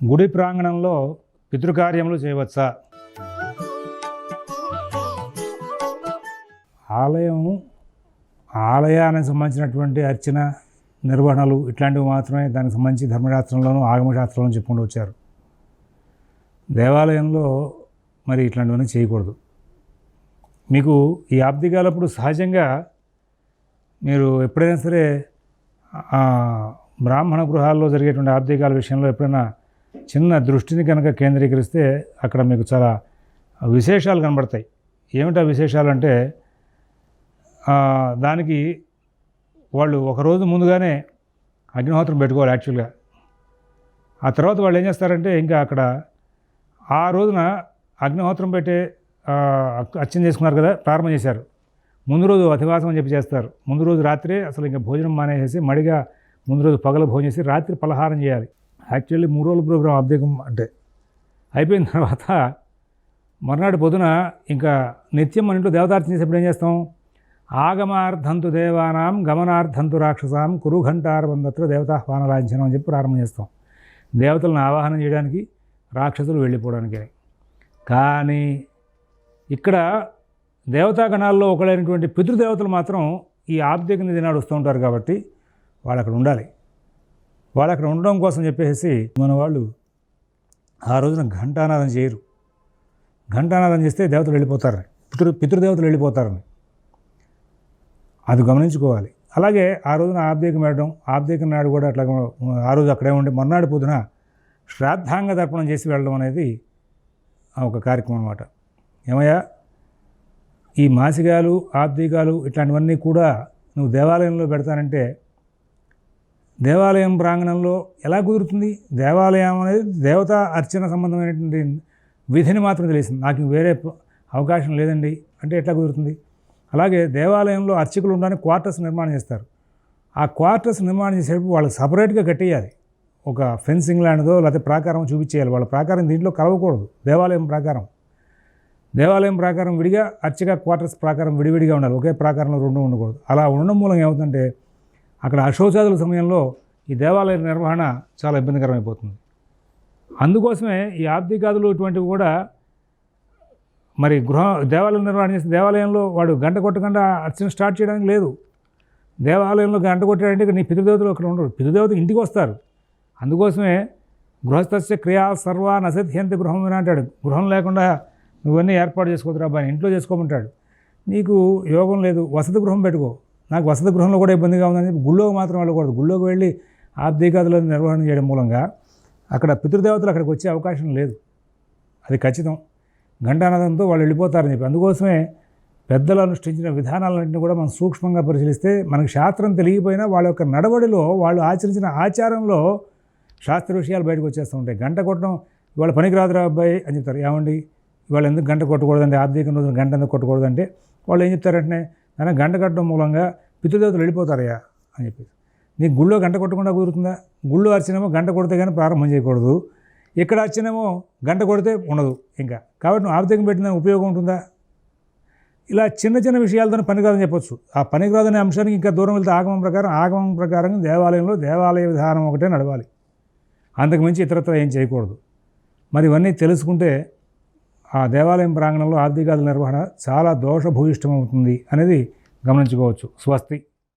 గుడి ప్రాంగణంలో పితృకార్యములు చేయవచ్చా? ఆలయం ఆలయానికి సంబంధించినటువంటి అర్చన నిర్వహణలు ఇట్లాంటివి మాత్రమే దానికి సంబంధించి ధర్మశాస్త్రంలోనూ ఆగమశాస్త్రంలోనూ చెప్పుకుంటూ వచ్చారు. దేవాలయంలో మరి ఇట్లాంటివన్నీ చేయకూడదు. మీకు ఈ ఆబ్దికాలప్పుడు సహజంగా మీరు ఎప్పుడైనా సరే బ్రాహ్మణ గృహాల్లో జరిగేటువంటి ఆబ్దికాల విషయంలో ఎప్పుడైనా చిన్న దృష్టిని కనుక కేంద్రీకరిస్తే అక్కడ మీకు చాలా విశేషాలు కనబడతాయి. ఏమిటా విశేషాలు అంటే దానికి వాళ్ళు ఒకరోజు ముందుగానే అగ్నిహోత్రం పెట్టుకోవాలి యాక్చువల్గా. ఆ తర్వాత వాళ్ళు ఏం చేస్తారంటే ఇంకా అక్కడ ఆ రోజున అగ్నిహోత్రం పెట్టే అర్చన చేసుకున్నారు కదా ప్రారంభం చేశారు. ముందు రోజు అధివాసం అని చెప్పి చేస్తారు. ముందు రోజు రాత్రే అసలు ఇంకా భోజనం మానేసేసి మడిగా ముందు రోజు పగల భోజనం చేసి రాత్రి పలహారం చేయాలి. యాక్చువల్లీ మూడు రోజుల ప్రోగ్రాం అబ్దేకం అంటే అయిపోయిన తర్వాత మర్నాడు పొద్దున ఇంకా నిత్యం మన ఇంట్లో దేవతార్చన చేసేప్పుడు ఏం చేస్తాం? ఆగమార్థంతు దేవానాం గమనార్థంతు రాక్షసాం కురుఘంటారబంధత్ర దేవతాహ్వాన లాంఛనం అని చెప్పి ప్రారంభం చేస్తాం. దేవతలను ఆవాహనం చేయడానికి రాక్షసులు వెళ్ళిపోవడానికి కానీ ఇక్కడ దేవతాగణాల్లో ఒకడైనటువంటి పితృదేవతలు మాత్రం ఈ ఆబ్దిక నిధి నాడు వస్తూ ఉంటారు కాబట్టి వాళ్ళు అక్కడ ఉండాలి. వాళ్ళు అక్కడ ఉండడం కోసం చెప్పేసి మన వాళ్ళు ఆ రోజున ఘంటానాదం చేయరు. ఘంటానాదం చేస్తే దేవతలు వెళ్ళిపోతారని పితృ పితృదేవతలు వెళ్ళిపోతారని. అది గమనించుకోవాలి. అలాగే ఆ రోజున ఆబ్దేకం వెళ్ళడం ఆబ్దేకం నాడు కూడా అట్లా ఆ రోజు అక్కడే ఉండి మర్నాడు పొద్దున శ్రాద్ధాంగ తర్పణం చేసి వెళ్ళడం అనేది ఆ ఒక కార్యక్రమం అనమాట ఏమయ్యా? ఈ మాసికాలు ఆబ్దికాలు ఇట్లాంటివన్నీ కూడా నువ్వు దేవాలయంలో పెడతానంటే దేవాలయం ప్రాంగణంలో ఎలా కుదురుతుంది? దేవాలయం అనేది దేవత అర్చన సంబంధమైనటువంటి విధిని మాత్రం తెలిసింది నాకు వేరే అవకాశం లేదండి. అంటే ఎట్లా కుదురుతుంది? అలాగే దేవాలయంలో అర్చకులు ఉండడానికి క్వార్టర్స్ నిర్మాణం చేస్తారు. ఆ క్వార్టర్స్ నిర్మాణం చేసేటప్పుడు వాళ్ళకి సపరేట్గా కట్టేయాలి. ఒక ఫెన్సింగ్ లాంటిదో లేకపోతే ప్రాకారం చూపించేయాలి. వాళ్ళ ప్రాకారం దీంట్లో కలవకూడదు. దేవాలయం ప్రాకారం. దేవాలయం ప్రాకారం విడిగా అర్చక క్వార్టర్స్ ప్రాకారం విడివిడిగా ఉండాలి. ఒకే ప్రాకారంలో రెండు ఉండకూడదు. అలా ఉండడం మూలంగా ఏమవుతుందంటే అక్కడ అశోచాదుల సమయంలో ఈ దేవాలయ నిర్వహణ చాలా ఇబ్బందికరమైపోతుంది. అందుకోసమే ఈ ఆబ్దికాదులు ఇటువంటివి కూడా మరి గృహ దేవాలయం నిర్వహణ చేసిన దేవాలయంలో వాడు గంట కొట్టకుండా అర్చన స్టార్ట్ చేయడానికి లేదు. దేవాలయంలో గంట కొట్టాడంటే నీ పితృదేవతలు అక్కడ ఉండరు. పితృదేవత ఇంటికి వస్తారు. అందుకోసమే గృహస్థస్య క్రియా సర్వా నసత్యంత గృహం అని అంటాడు. గృహం లేకుండా నువ్వన్నీ ఏర్పాటు చేసుకోవద్దురా బాగా ఇంట్లో చేసుకోమంటాడు. నీకు యోగం లేదు. వసతి గృహం పెట్టుకో. నాకు వసతి గృహంలో కూడా ఇబ్బందిగా ఉందని చెప్పి గుళ్ళోకి మాత్రం వెళ్ళకూడదు. గుళ్ళోకి వెళ్ళి ఆబ్దికాదులను నిర్వహణ చేయడం మూలంగా అక్కడ పితృదేవతలు అక్కడికి వచ్చే అవకాశం లేదు. అది ఖచ్చితం. ఘంటానాదంతో వాళ్ళు వెళ్ళిపోతారని చెప్పి. అందుకోసమే పెద్దలు అనుష్ఠించిన విధానాలన్నింటినీ కూడా మనం సూక్ష్మంగా పరిశీలిస్తే మనకి శాస్త్రం తెలియకపోయినా వాళ్ళ యొక్క నడవడిలో వాళ్ళు ఆచరించిన ఆచారంలో శాస్త్ర విషయాలు బయటకు వచ్చేస్తూ ఉంటాయి. గంట కొట్టడం ఇవాళ పనికిరాదురా అబ్బాయి అని చెప్తారు. ఏమండి? ఇవాళ ఎందుకు గంట కొట్టకూడదంటే ఆర్థిక రోజున గంట ఎందుకు కొట్టకూడదంటే వాళ్ళు ఏం చెప్తారంటే అయినా గంట కట్టడం మూలంగా పితృదేవతలు వెళ్ళిపోతారయ్యా అని చెప్పేసి. నీకు గుళ్ళో గంట కొట్టకుండా కుదురుతుందా? గుళ్ళో అర్చనేమో గంట కొడితే కానీ ప్రారంభం చేయకూడదు. ఇక్కడ అర్చనేమో గంట కొడితే ఉండదు ఇంకా. కాబట్టి నువ్వు ఆర్థికం పెట్టిన ఉపయోగం ఉంటుందా? ఇలా చిన్న చిన్న విషయాలతో పనికిరాదని చెప్పొచ్చు. ఆ పనికిరాదనే అంశానికి ఇంకా దూరం వెళ్తే ఆగమం ప్రకారం ఆగమం ప్రకారం దేవాలయంలో దేవాలయ విధానం ఒకటే నడవాలి. అంతకుమించి ఇతరత్ర ఏం చేయకూడదు. మరి ఇవన్నీ తెలుసుకుంటే ఆ దేవాలయం ప్రాంగణంలో ఆర్థికాదుల నిర్వహణ చాలా దోషభూయిష్టమవుతుంది అనేది గమనించుకోవచ్చు. స్వస్తి.